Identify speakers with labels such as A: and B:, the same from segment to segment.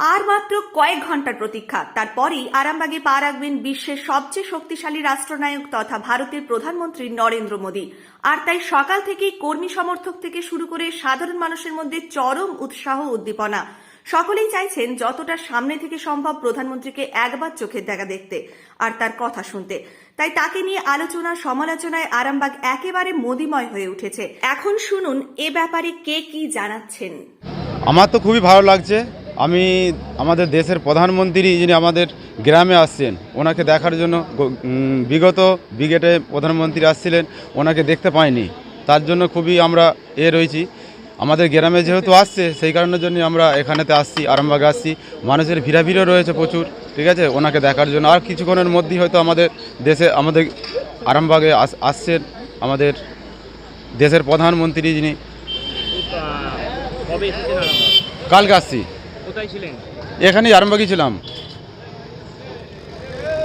A: আর মাত্র কয়েক ঘণ্টার প্রতীক্ষা। তারপরেই আরামবাগে পা রাখবেন বিশ্বের সবচেয়ে শক্তিশালী রাষ্ট্রনায়ক তথা ভারতের প্রধানমন্ত্রী নরেন্দ্র মোদী। আর তাই সকাল থেকেই কর্মী সমর্থক থেকে শুরু করে সাধারণ মানুষের মধ্যে চরম উৎসাহ উদ্দীপনা। সকলেই চাইছেন যতটা সামনে থেকে সম্ভব প্রধানমন্ত্রীকে একবার চোখের দেখা দেখতে আর তার কথা শুনতে। তাই তাকে নিয়ে আলোচনা সমালোচনায় আরামবাগ একেবারে মোদিময় হয়ে উঠেছে। এখন শুনুন এ ব্যাপারে কে কি জানাচ্ছেন।
B: আমার তো খুবই ভালো লাগছে। আমি আমাদের দেশের প্রধানমন্ত্রী যিনি আমাদের গ্রামে আসছেন, ওনাকে দেখার জন্য বিগত ব্রিগেডে প্রধানমন্ত্রী আসছিলেন, ওনাকে দেখতে পাইনি। তার জন্য খুবই আমরা এ রয়েছি। আমাদের গ্রামে যেহেতু আসছে, সেই কারণের জন্য আমরা এখানেতে আসছি, আরামবাগে আসছি। মানুষের ভিড়াভিড়ও রয়েছে প্রচুর, ঠিক আছে? ওনাকে দেখার জন্য। আর কিছুক্ষণের মধ্যেই হয়তো আমাদের দেশে, আমাদের আরামবাগে আস- আসছেন আমাদের দেশের প্রধানমন্ত্রী যিনি। কালকে আসছি।
C: কোথায় ছিলেন?
B: এখানেই আরামবাগই ছিলাম।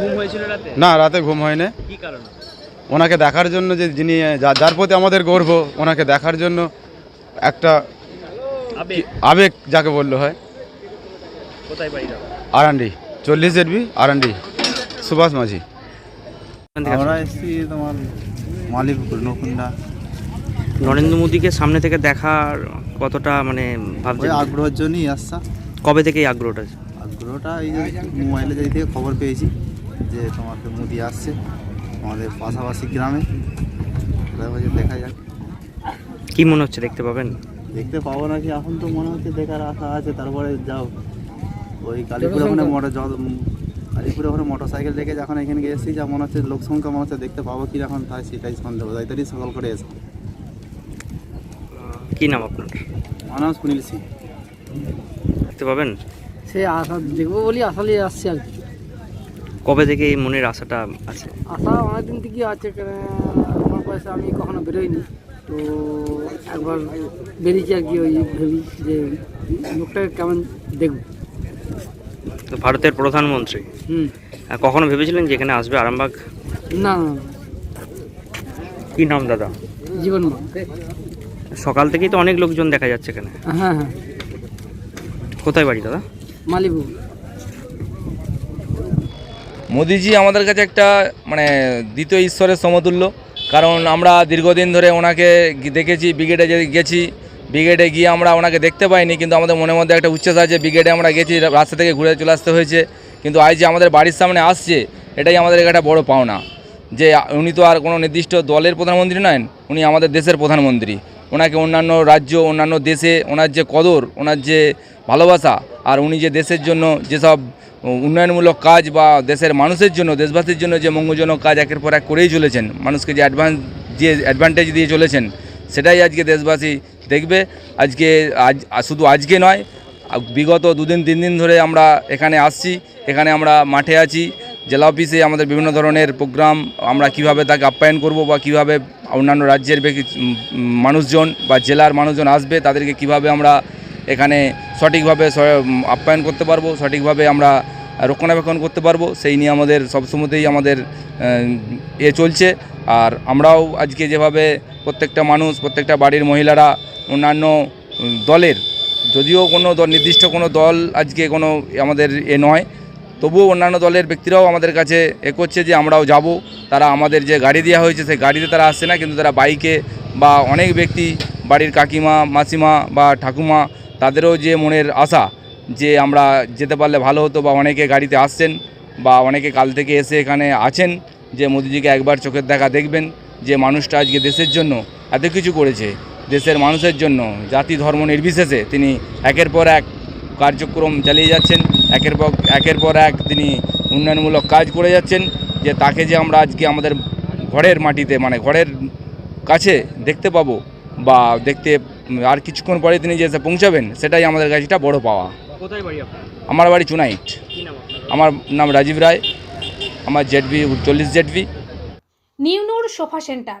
C: ঘুম হয়েছিল রাতে?
B: না রাতে ঘুম হয় না
C: কি কারণে?
B: ওনাকে দেখার জন্য যে যিনি যা- যার প্রতি আমাদের গর্ব ওনাকে দেখার জন্য একটা
C: আবেগ।
B: আবেগ যাকে বলল হয়।
C: কোথায় বাড়ি যাব
B: আরান্ডি চল্লিশ জেডবি আরান্ডি। সুভাষ মাঝি।
D: আমরা এসেছি তোমার মালিকপুর নকুন্ডা
E: নরেন্দ্র মোদীকে সামনে থেকে দেখার কতটা মানে
D: ওই
E: ভাবছেন
D: আগ্রহের জন্যই আসছা
E: কবে থেকে এই আগ্রহটা
D: আগ্রহটা এই যে মোবাইলে যাই থেকে খবর পেয়েছি যে তোমাকে মোদি আসছে আমাদের পাশাপাশি গ্রামে। দেখা যাক।
E: কি মনে হচ্ছে দেখতে পাবেন?
D: দেখতে পাবো নাকি এখন তো মনে হচ্ছে দেখার আশা আছে তারপরে যাও। ওই কালীপুরে ওখানে মোটর কালীপুরে ওখানে মোটর সাইকেল রেখে যখন এখানে এসেছি যা মনে হচ্ছে লোক সংখ্যা মনে হচ্ছে দেখতে পাবো কি এখন তাই সেটাই সন্দেহ। তাই তাই সকাল করে এসে।
E: কি নাম আপনার?
D: মানুষ সুনীল সিং।
E: দেখতে পাবেন?
F: সে আশা দেখব বলি নিয়ে আসছি আর কি।
E: কবে থেকে এই মনের আশাটা আছে?
F: আশা অনেকদিন থেকে আছে আমার পয়সা আমি কখনো বেরোইনি। তো একবার বেরিয়েছি আর কি ওই ভেবি যে লোকটাকে কেমন দেখব।
E: তো ভারতের প্রধানমন্ত্রী।
F: হুম।
E: কখনো ভেবেছিলেন যে এখানে আসবে আরামবাগ?
F: না না
E: কি নাম দাদা?
F: জীবন
E: সকাল থেকেই তো অনেক লোকজন দেখা যাচ্ছে এখানে।
F: হ্যাঁ হ্যাঁ।
E: কোথায় বাড়ি দাদা?
F: মালিবু।
G: মোদিজি আমাদের কাছে একটা মানে দ্বিতীয় ঈশ্বরের সমতুল্য। কারণ আমরা দীর্ঘদিন ধরে ওনাকে গি- দেখেছি ব্রিগেডে যে গেছি ব্রিগেডে গিয়ে আমরা ওনাকে দেখতে পাইনি কিন্তু আমাদের মনের মধ্যে একটা উচ্ছ্বাস আছে ব্রিগেডে আমরা গেছি রাস্তা থেকে ঘুরে চলে আসতে হয়েছে। কিন্তু আজ যে আমাদের বাড়ির সামনে আসছে এটাই আমাদের একটা বড় পাওনা। যে উনি তো আর কোনো নির্দিষ্ট দলের প্রধানমন্ত্রী নয় উনি আমাদের দেশের প্রধানমন্ত্রী। ওনাকে অন্যান্য রাজ্য, অন্যান্য দেশে ওনার যে কদর, ওনার যে ভালোবাসা আর উনি যে দেশের জন্য যেসব উন্নয়নমূলক কাজ বা দেশের মানুষের জন্য, দেশবাসীর জন্য যে মঙ্গলজনক কাজ একের পর এক করেই চলেছেন, মানুষকে যে অ্যাডভান্স দিয়ে অ্যাডভান্টেজ দিয়ে চলেছেন, সেটাই আজকে দেশবাসী দেখবে। আজকে আজ, শুধু আজকে নয় বিগত দুদিন, তিন দিন ধরে আমরা এখানে আসছি, এখানে আমরা মাঠে আছি। জেলা অফিসে আমাদের বিভিন্ন ধরনের প্রোগ্রাম, আমরা কীভাবে তাকে আপ্যায়ন করব বা কীভাবে অন্যান্য রাজ্যের মানুষজন বা জেলার মানুষজন আসবে, তাদেরকে কীভাবে আমরা এখানে সঠিকভাবে আপ্যায়ন করতে পারব, সঠিকভাবে আমরা রক্ষণাবেক্ষণ করতে পারব, সেই নিয়ে আমাদের সবসময়তেই আমাদের এ চলছে। আর আমরাও আজকে যেভাবে প্রত্যেকটা মানুষ, প্রত্যেকটা বাড়ির মহিলারা, অন্যান্য দলের, যদিও কোনো নির্দিষ্ট কোনো দল আজকে কোনো আমাদের এ নয় তবুও অন্যান্য দলের ব্যক্তিরাও আমাদের কাছে এ করছে যে আমরাও যাব। তারা আমাদের যে গাড়ি দেওয়া হয়েছে সেই গাড়িতে তারা আসছে না, কিন্তু তারা বাইকে বা অনেক ব্যক্তি, বাড়ির কাকিমা, মাসিমা বা ঠাকুমা, তাদেরও যে মনের আশা যে আমরা যেতে পারলে ভালো হতো বা অনেকে গাড়িতে আসছেন বা অনেকে কাল থেকে এসে এখানে আছেন, যে মোদিজিকে একবার চোখের দেখা দেখবেন, যে মানুষটা আজকে দেশের জন্য এত কিছু করেছে, দেশের মানুষের জন্য, জাতি ধর্ম নির্বিশেষে তিনি একের পর এক কার্যক্রম চালিয়ে যাচ্ছেন। একের পর একের পর এক তিনি উন্নয়নমূলক কাজ করে যাচ্ছেন যে তাকে যে আমরা আজকে আমাদের ঘরের মাটিতে মানে ঘরের কাছে দেখতে পাবো বা দেখতে আর কিছুক্ষণ পরে তিনি যে এসে পৌঁছাবেন সেটাই আমাদের কাছে একটা বড় পাওয়া।
C: কোথায় বাড়ি আপনার?
G: আমার বাড়ি চুনাইট।
C: কি নাম আপনার?
G: আমার নাম রাজীব রায়। আমার জেডবি চল্লিশ জেডবি
H: নিউনুর সোফা সেন্টার।